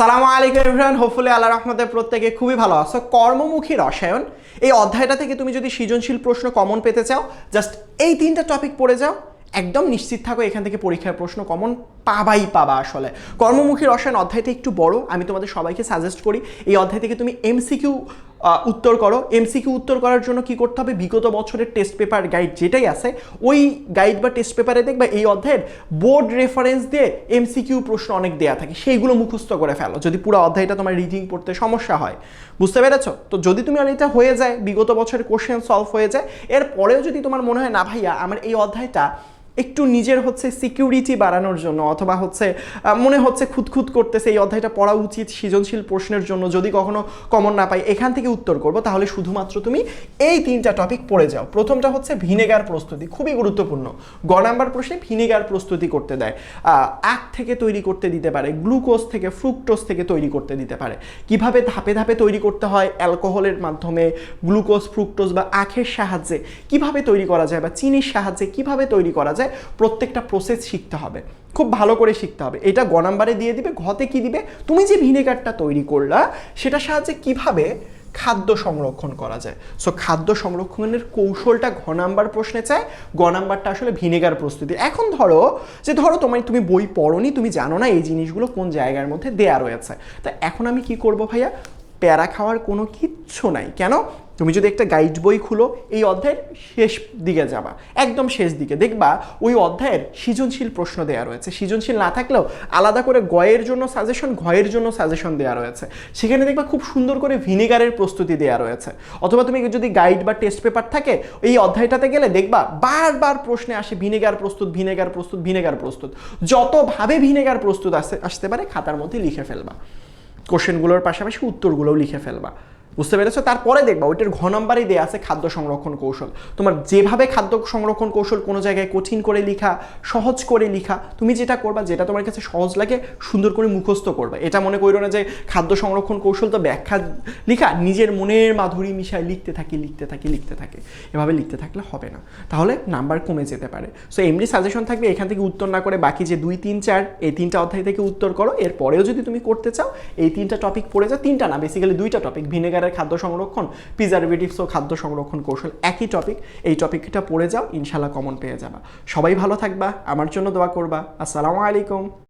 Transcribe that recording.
সালাম আলাইকুম ইমরান হোপফুলি আল্লাহ রহমতে প্রত্যেকে খুবই ভালো আছো। কর্মমুখী রসায়ন, এই অধ্যায়টা থেকে তুমি যদি সৃজনশীল প্রশ্ন কমন পেতে চাও জাস্ট এই তিনটা টপিক পড়ে যাও, একদম নিশ্চিত থাকো এখান থেকে পরীক্ষার প্রশ্ন কমন পাবাই পাবা আসলে। কর্মমুখী রসায়ন অধ্যায়টা একটু বড়, আমি তোমাদের সবাইকে সাজেস্ট করি, এই অধ্যায় থেকে তুমি এমসিকিউ উত্তর করো। এমসিকিউ উত্তর করার জন্য কি করতে হবে? বিগত বছরের টেস্ট পেপার গাইড যেটাই আছে, ওই গাইড বা টেস্ট পেপারে দেখবা এই অধ্যায়ের বোর্ড রেফারেন্স দিয়ে এমসিকিউ প্রশ্ন অনেক দেয়া থাকে, সেইগুলো মুখস্থ করে ফেলো, যদি পুরো অধ্যায়টা তোমার রিডিং পড়তে সমস্যা হয়। বুঝতে পেরেছ? তো যদি তুমি এটা হয়ে যায়, বিগত বছরের কোশ্চেন সলভ হয়ে যায়, এরপরেও যদি তোমার মনে হয়, না ভাইয়া, আমার এই অধ্যায়টা একটু নিজের হচ্ছে সিকিউরিটি বাড়ানোর জন্য অথবা হচ্ছে মনে হচ্ছে খুঁতখুত করতেছে, এই অধ্যায়টা পড়া উচিত সৃজনশীল প্রশ্নের জন্য। যদি কখনো কমন না পাই, এখান থেকে উত্তর করব। তাহলে শুধুমাত্র তুমি এই তিনটা টপিক পড়ে যাও। প্রথমটা হচ্ছে ভিনেগার প্রস্তুতি, খুবই গুরুত্বপূর্ণ। গ নাম্বার প্রশ্নে ভিনেগার প্রস্তুতি করতে দেয়। আখ থেকে তৈরি করতে দিতে পারে, গ্লুকোজ থেকে, ফ্রুক্টোজ থেকে তৈরি করতে দিতে পারে। কীভাবে ধাপে ধাপে তৈরি করতে হয়? অ্যালকোহলের মাধ্যমে গ্লুকোজ, ফ্রুক্টোজ বা আখের সাহায্যে কীভাবে তৈরি করা যায় বা চিনির সাহায্যে কীভাবে তৈরি করা যায়? প্রত্যেকটা প্রসেস শিখতে হবে। খুব ভালো করে শিখতে হবে। এটা গ নাম্বারে দিয়ে দিবে, ঘতে কি দিবে? তুমি যে ভিনেগারটা তৈরি করলা সেটা সাহায্যে কীভাবে খাদ্য সংরক্ষণ করা যায়? সো খাদ্য সংরক্ষণের কৌশলটা ঘ নাম্বার প্রশ্নে চায়। গ নাম্বারটা আসলে ভিনেগার প্রস্তুতি। এখন ধরো যে ধরো তোমার তুমি বই পড়নি, তুমি জানো না এই জিনিসগুলো কোন জায়গার মধ্যে দেয়া রয়েছে। তা এখন আমি কি করব ভাইয়া? প্যারা খাওয়ার কোনো কিচ্ছু নাই। কেন? তুমি যদি একটা গাইড বই খুলো, এই অধ্যায়ের শেষ দিকে যাবা। একদম শেষ দিকে। দেখবা, ওই অধ্যায়ের সৃজনশীল প্রশ্ন দেওয়া রয়েছে। সৃজনশীল না থাকলেও আলাদা করে গয়ের জন্য সাজেশন ঘয়ের জন্য সাজেশন দেওয়া রয়েছে। সেখানে দেখবা খুব সুন্দর করে ভিনেগারের প্রস্তুতি দেওয়া রয়েছে। অথবা তুমি যদি গাইড বা টেস্ট পেপার থাকে, এই অধ্যায়টাতে গেলে দেখবা বারবার প্রশ্নে আসে ভিনেগার প্রস্তুত ভিনেগার প্রস্তুত ভিনেগার প্রস্তুত। যতভাবে ভিনেগার প্রস্তুত আসতে আসতে পারে, খাতার মধ্যে লিখে ফেলবা। কোশ্চেনগুলোর পাশাপাশি উত্তরগুলোও লিখে ফেলবা। বুঝতে পেরেছ? তারপরে দেখবা, ওইটার ঘ নম্বরেই দেওয়া আছে খাদ্য সংরক্ষণ কৌশল। তোমার যেভাবে খাদ্য সংরক্ষণ কৌশল কোনো জায়গায় কঠিন করে লিখা, সহজ করে লিখা, তুমি যেটা করবা, যেটা তোমার কাছে সহজ লাগে, সুন্দর করে মুখস্থ করবা। এটা মনে করো না যে খাদ্য সংরক্ষণ কৌশল তো ব্যাখ্যা লিখা, নিজের মনের মাধুরী মিশায় লিখতে থাকি লিখতে থাকি, লিখতে থাকে। এভাবে লিখতে থাকলে হবে না। তাহলে নাম্বার কমে যেতে পারে। সো এমনি সাজেশন থাকবে, এখান থেকে উত্তর না করে বাকি যে দুই, তিন, চার, এই তিনটা অধ্যায় থেকে উত্তর করো। এরপরেও যদি তুমি করতে চাও, এই তিনটা টপিক পড়ে যাও, তিনটা না বেসিক্যালি দুইটা টপিক ভিনেগারের খাদ্য সংরক্ষণ প্রিজারভেটিভস ও খাদ্য সংরক্ষণ কৌশল একই টপিক এই টপিকটা পড়ে যাও ইনশাল্লাহ কমন পেয়ে যাবা। সবাই ভালো থাকবা, আমার জন্য দোয়া করবা। আসসালামু আলাইকুম।